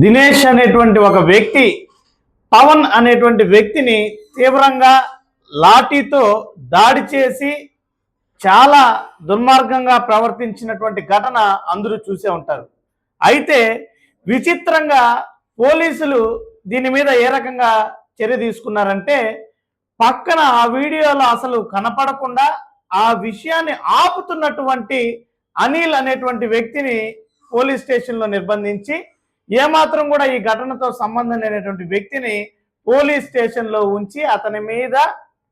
దినేష్ అనేటువంటి ఒక వ్యక్తి పవన్ అనేటువంటి వ్యక్తిని తీవ్రంగా లాఠీతో దాడి చేసి చాలా దుర్మార్గంగా ప్రవర్తించినటువంటి ఘటన అందరూ చూసే ఉంటారు. అయితే విచిత్రంగా పోలీసులు దీని మీద ఏ రకంగా చర్య తీసుకున్నారంటే పక్కన ఆ వీడియోలో అసలు కనపడకుండా ఆ విషయాన్ని ఆపుతున్నటువంటి అనిల్ అనేటువంటి వ్యక్తిని పోలీస్ స్టేషన్లో నిర్బంధించి ఏమాత్రం కూడా ఈ ఘటనతో సంబంధం లేనటువంటి వ్యక్తిని పోలీస్ స్టేషన్లో ఉంచి అతని మీద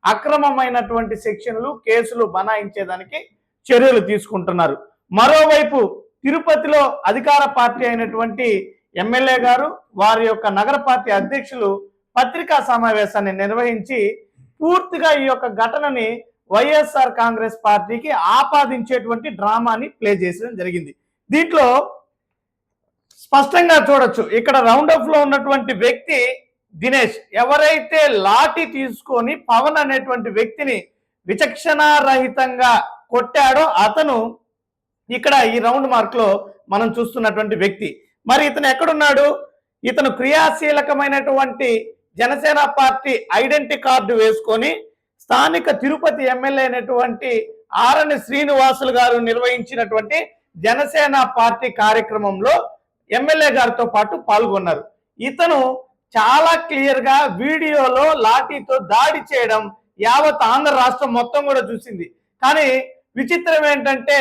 అక్రమమైనటువంటి సెక్షన్లు కేసులు బనాయించేదానికి చర్యలు తీసుకుంటున్నారు. మరోవైపు తిరుపతిలో అధికార పార్టీ అయినటువంటి ఎమ్మెల్యే గారు వారి యొక్క నగర పార్టీ అధ్యక్షులు పత్రికా సమావేశాన్ని నిర్వహించి పూర్తిగా ఈ యొక్క ఘటనని వైఎస్ఆర్ కాంగ్రెస్ పార్టీకి ఆపాదించేటువంటి డ్రామాని ప్లే చేసడం జరిగింది. దీంట్లో స్పష్టంగా చూడొచ్చు. ఇక్కడ రౌండ్ అప్లో ఉన్నటువంటి వ్యక్తి దినేష్. ఎవరైతే లాఠీ తీసుకొని పవన్ అనేటువంటి వ్యక్తిని విచక్షణారహితంగా కొట్టాడో అతను ఇక్కడ ఈ రౌండ్ మార్క్లో మనం చూస్తున్నటువంటి వ్యక్తి. మరి ఇతను ఎక్కడున్నాడు? ఇతను క్రియాశీలకమైనటువంటి జనసేన పార్టీ ఐడెంటిటీ కార్డు వేసుకొని స్థానిక తిరుపతి ఎమ్మెల్యే అయినటువంటి ఆరణి శ్రీనివాసులు గారు నిర్వహించినటువంటి జనసేన పార్టీ కార్యక్రమంలో ఎమ్మెల్యే గారితో పాటు పాల్గొన్నారు. ఇతను చాలా క్లియర్గా వీడియోలో లాఠీతో దాడి చేయడం యావత్ ఆంధ్ర రాష్ట్రం మొత్తం కూడా చూసింది. కానీ విచిత్రం ఏంటంటే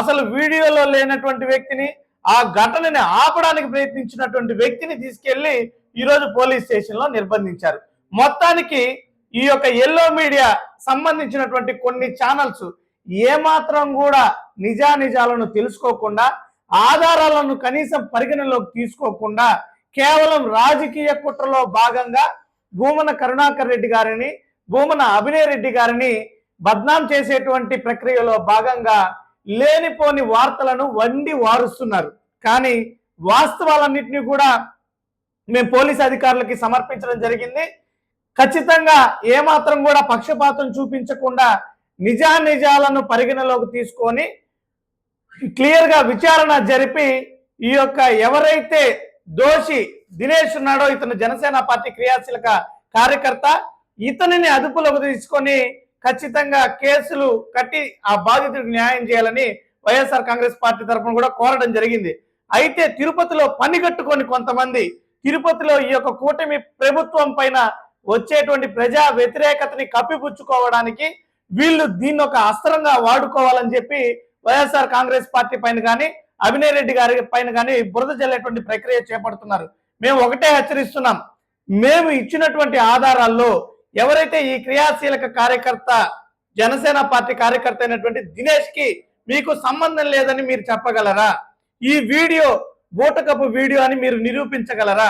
అసలు వీడియోలో లేనటువంటి వ్యక్తిని ఆ ఘటనని ఆపడానికి ప్రయత్నించినటువంటి వ్యక్తిని తీసుకెళ్ళి ఈరోజు పోలీస్ స్టేషన్లో నిర్బంధించారు. మొత్తానికి ఈ యొక్క ఎల్లో మీడియా సంబంధించినటువంటి కొన్ని ఛానల్స్ ఏమాత్రం కూడా నిజానిజాలను తెలుసుకోకుండా ఆధారాలను కనీసం పరిగణలోకి తీసుకోకుండా కేవలం రాజకీయ కుట్రలో భాగంగా భూమన కరుణాకర్ రెడ్డి గారిని భూమన అభినయ్ రెడ్డి గారిని బద్నాం చేసేటువంటి ప్రక్రియలో భాగంగా లేనిపోని వార్తలను వండి వారుస్తున్నారు. కానీ వాస్తవాలన్నింటినీ కూడా మేము పోలీస్ అధికారులకి సమర్పించడం జరిగింది. ఖచ్చితంగా ఏమాత్రం కూడా పక్షపాతం చూపించకుండా నిజానిజాలను పరిగణలోకి తీసుకొని క్లియర్గా విచారణ జరిపి ఈ యొక్క ఎవరైతే దోషి దినేష్ ఉన్నాడో ఇతను జనసేన పార్టీ క్రియాశీలక కార్యకర్త ఇతనిని అదుపులోకి తీసుకొని ఖచ్చితంగా కేసులు కట్టి ఆ బాధితుడికి న్యాయం చేయాలని వైఎస్ఆర్ కాంగ్రెస్ పార్టీ తరఫున కూడా కోరడం జరిగింది. అయితే తిరుపతిలో పని కట్టుకొని కొంతమంది తిరుపతిలో ఈ యొక్క కూటమి ప్రభుత్వం పైన వచ్చేటువంటి ప్రజా వ్యతిరేకతని కప్పిపుచ్చుకోవడానికి వీళ్ళు దీన్ని ఒక అస్త్రంగా వాడుకోవాలని చెప్పి వైఎస్ఆర్ కాంగ్రెస్ పార్టీ పైన కానీ అభినయ్ రెడ్డి గారి పైన కానీ బురద జల్లేటువంటి ప్రక్రియ చేపడుతున్నారు. మేము ఒకటే హెచ్చరిస్తున్నాం. మేము ఇచ్చినటువంటి ఆధారాల్లో ఎవరైతే ఈ క్రియాశీలక కార్యకర్త జనసేన పార్టీ కార్యకర్త అయినటువంటి దినేష్కి మీకు సంబంధం లేదని మీరు చెప్పగలరా? ఈ వీడియో బూటకపు వీడియో అని మీరు నిరూపించగలరా?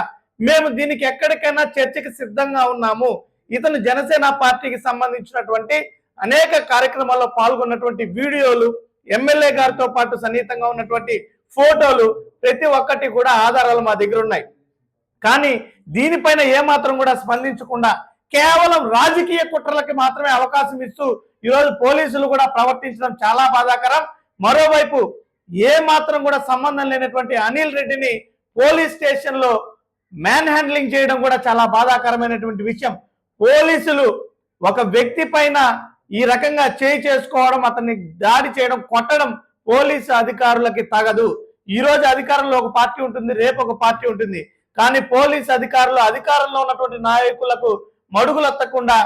మేము దీనికి ఎక్కడికైనా చర్చకి సిద్ధంగా ఉన్నాము. ఇతను జనసేన పార్టీకి సంబంధించినటువంటి అనేక కార్యక్రమాల్లో పాల్గొన్నటువంటి వీడియోలు ఎమ్మెల్యే గారితో పాటు సన్నిహితంగా ఉన్నటువంటి ఫోటోలు ప్రతి ఒక్కటి కూడా ఆధారాలు మా దగ్గర ఉన్నాయి. కానీ దీనిపైన ఏమాత్రం కూడా స్పందించకుండా కేవలం రాజకీయ కుట్రలకి మాత్రమే అవకాశం ఇస్తూ ఈరోజు పోలీసులు కూడా ప్రవర్తించడం చాలా బాధాకరం. మరోవైపు ఏ మాత్రం కూడా సంబంధం లేనటువంటి అనిల్ రెడ్డిని పోలీస్ స్టేషన్లో మ్యాన్ హ్యాండ్లింగ్ చేయడం కూడా చాలా బాధాకరమైనటువంటి విషయం. పోలీసులు ఒక వ్యక్తి పైన ఈ రకంగా చేయి చేసుకోవడం అతన్ని దాడి చేయడం కొట్టడం పోలీసు అధికారులకి తగదు. ఈ రోజు అధికారంలో ఒక పార్టీ ఉంటుంది రేపు ఒక పార్టీ ఉంటుంది. కానీ పోలీస్ అధికారులు అధికారంలో ఉన్నటువంటి నాయకులకు మడుగులెత్తకుండా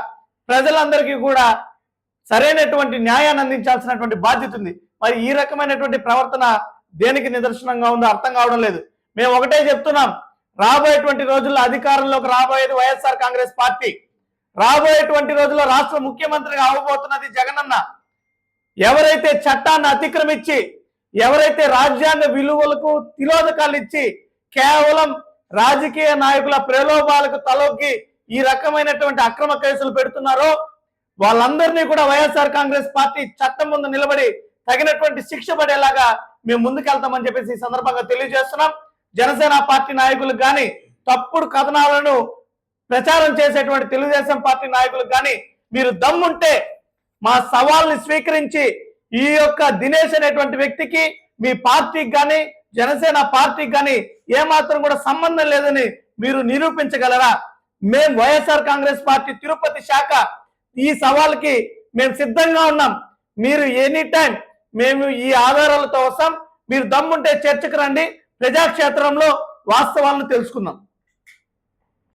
ప్రజలందరికీ కూడా సరైనటువంటి న్యాయాన్ని అందించాల్సినటువంటి బాధ్యత ఉంది. మరి ఈ రకమైనటువంటి ప్రవర్తన దేనికి నిదర్శనంగా ఉందో అర్థం కావడం లేదు. మేము ఒకటే చెప్తున్నాం రాబోయేటువంటి రోజుల్లో అధికారంలోకి రాబోయేది వైఎస్ఆర్ కాంగ్రెస్ పార్టీ. రాబోయేటువంటి రోజుల్లో రాష్ట్ర ముఖ్యమంత్రిగా అవ్వబోతున్నది జగనన్న. ఎవరైతే చట్టాన్ని అతిక్రమించి ఎవరైతే రాజ్యాంగ విలువలకు తిలోదకాలు ఇచ్చి కేవలం రాజకీయ నాయకుల ప్రలోభాలకు తలొగ్గి ఈ రకమైనటువంటి అక్రమ కేసులు పెడుతున్నారో వాళ్ళందరినీ కూడా వైఎస్ఆర్ కాంగ్రెస్ పార్టీ చట్టం ముందు నిలబడి తగినటువంటి శిక్ష పడేలాగా మేము ముందుకెళ్తామని చెప్పేసి ఈ సందర్భంగా తెలియజేస్తున్నాం. జనసేన పార్టీ నాయకులకు కానీ తప్పుడు కథనాలను ప్రచారం చేసేటువంటి తెలుగుదేశం పార్టీ నాయకులకు కానీ మీరు దమ్ముంటే మా సవాల్ని స్వీకరించి ఈ యొక్క దినేష్ అనేటువంటి వ్యక్తికి మీ పార్టీకి కానీ జనసేన పార్టీకి కానీ ఏమాత్రం కూడా సంబంధం లేదని మీరు నిరూపించగలరా? మేం వైఎస్ఆర్ కాంగ్రెస్ పార్టీ తిరుపతి శాఖ ఈ సవాల్కి మేము సిద్ధంగా ఉన్నాం. మీరు ఎనీ టైం మేము ఈ ఆధారాలతో వస్తాం. మీరు దమ్ముంటే చర్చకు రండి. ప్రజాక్షేత్రంలో వాస్తవాలను తెలుసుకుందాం.